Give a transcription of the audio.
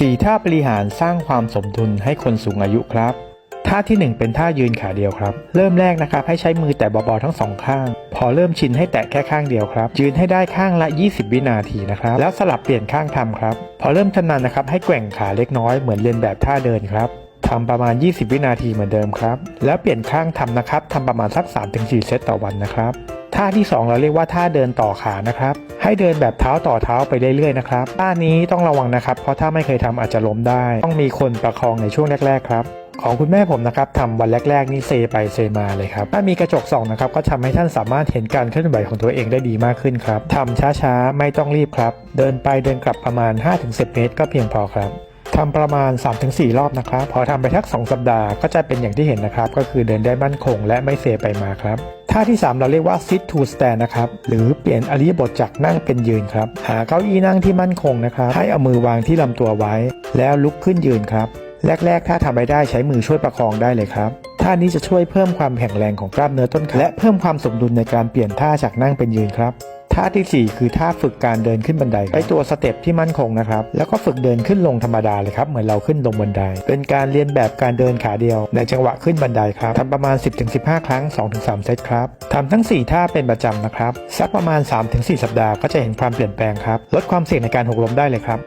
4ท่าบริหารสร้างความสมดุลให้คนสูงอายุครับท่าที่ 1 เป็นท่ายืนขาเดียวครับ เริ่มแรกนะครับให้ใช้มือแตะเบาๆทั้งสองข้าง พอเริ่มชินให้แตะแค่ข้างเดียวครับ ยืนให้ได้ข้างละ 20 วินาทีนะครับ แล้วสลับเปลี่ยนข้างทำครับ พอเริ่มชำนาญนะครับให้แกว่งขาเล็กน้อยเหมือนเรียนแบบท่าเดินครับทำประมาณ 20 วินาทีเหมือนเดิมครับ แล้วเปลี่ยนข้างทำนะครับทำประมาณสัก 3-4 เซตต่อวันนะครับ ท่าที่ 2 เราเรียกว่าท่าเดินต่อขานะครับ ให้เดินแบบเท้าต่อเท้าไปเรื่อยๆนะครับท่านี้ต้องระวังนะครับ เพราะถ้าไม่เคยทำอาจจะล้มได้ ต้องมีคนประคองในช่วงแรกๆครับของคุณแม่ผมนะครับทำวันแรก ๆ นี่เซไปเซมาเลยครับ ถ้ามีกระจกส่องนะครับก็ทำให้ท่านสามารถเห็นการเคลื่อนไหวของตัวเองได้ดีมากขึ้นครับทำช้าๆ ไม่ต้องรีบครับ เดินไปเดินกลับประมาณ 5-10 เมตร ก็เพียงพอครับ ทำประมาณ 3-4 รอบนะครับ พอทำไปทัก 2 สัปดาห์ก็จะเป็นอย่างที่เห็นนะครับ ก็คือเดินได้มั่นคงและไม่เซไปมาครับท่าที่ 3 เราเรียกว่า sit to stand นะครับ หรือเปลี่ยนอริยบทจากนั่งเป็นยืนครับ หาเก้าอี้นั่งที่มั่นคงนะครับ ให้เอามือวางที่ลำตัวไว้ แล้วลุกขึ้นยืนครับ แรก ๆ ถ้าทำไม่ได้ใช้มือช่วยประคองได้เลยครับท่านี้จะช่วยเพิ่มความแข็งแรงของกล้ามเนื้อต้นขาและเพิ่มความสมดุลในการเปลี่ยนท่าจากนั่งเป็นยืนครับ ท่าทีสี่ 4 คือท่าฝึกการเดินขึ้นบันไดใช้ตัวสเต็ปที่มั่นคงนะครับ แล้วก็ฝึกเดินขึ้นลงธรรมดาเลยครับ เหมือนเราขึ้นลงบันได เป็นการเรียนแบบการเดินขาเดียว ในจังหวะขึ้นบันไดครับทำประมาณ 10-15 ครั้ง 2-3 เซตครับทำทั้ง 4 ท่าเป็นประจำนะครับ สักประมาณ 3-4 สัปดาห์ก็จะเห็นความเปลี่ยนแปลงครับ ลดความเสี่ยงในการหกล้มได้เลยครับ